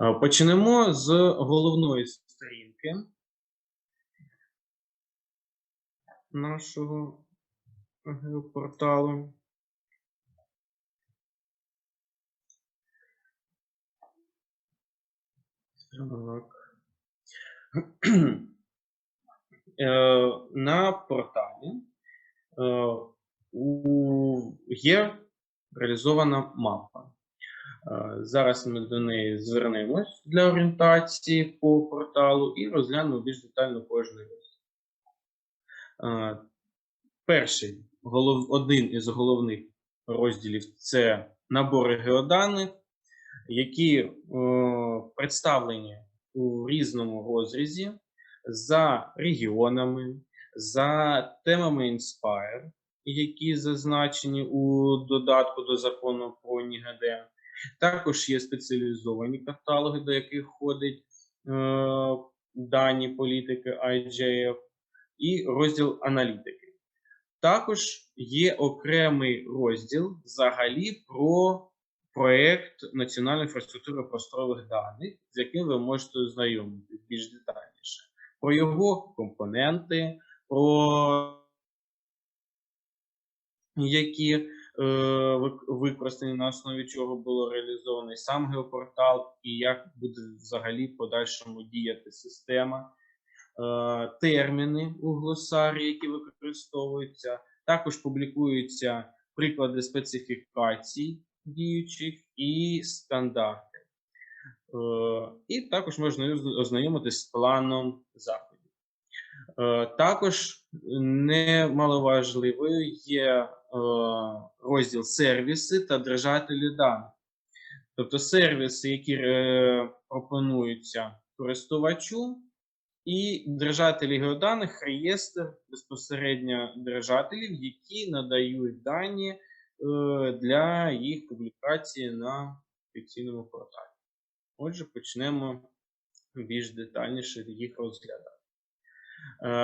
Е, Почнемо з головної сторінки нашого геопорталу. Так. Е, На порталі е, є реалізована мапа. Зараз ми до неї звернемось для орієнтації по порталу і розглянемо більш детально кожний розділ. Е, Перший, голов, один із головних розділів це набори геоданих, які е, представлені у різному розрізі за регіонами, за темами Inspire, які зазначені у додатку до закону про НІГД. Також є спеціалізовані каталоги, до яких входять е, дані політики IJF і розділ аналітики. Також є окремий розділ взагалі про проєкт національної інфраструктури просторових даних, з яким ви можете ознайомитись більш детальніше. Про його компоненти, про які використані на основі чого було реалізований сам геопортал, і як буде взагалі в подальшому діяти система, е, терміни у глосарі, які використовуються. Також публікуються приклади специфікацій діючих і стандарти. Е, І також можна ознайомитись з планом заходів. Е, Також немаловажливою є е, розділ сервіси та держателі даних. Тобто сервіси, які е, пропонуються користувачу, і держателі геоданих реєстр безпосередньо держателів, які надають дані для їх публікації на офіційному порталі. Отже, почнемо більш детальніше їх розглядати.